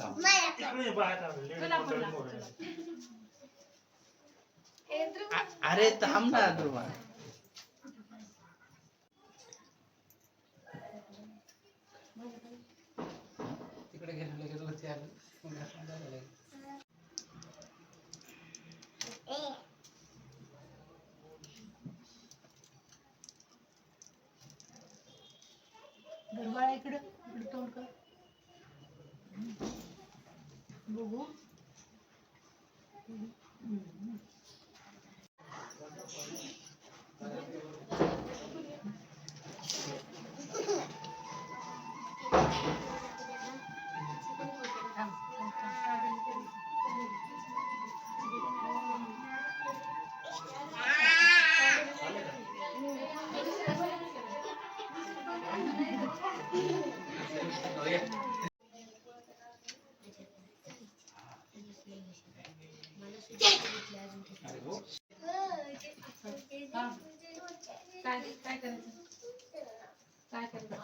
थांब अरे थांब ना ध्रुवा तिकडे गेलो लगेच वरती आलो मग आपण जायला लागलो. गरबाळा इकडं इकडं तोंड कर बघू थांब, थांब, काय काय करायचं काय करायचं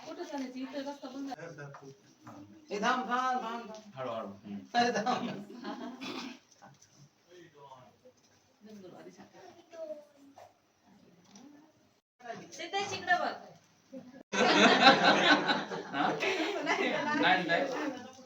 कुठं चालायचं इथं रस्ता बंद आहे. थांब थांब थांब थांब. हळूहळू. अरे थांब सिद्धेश इकडं बघ नाही नाही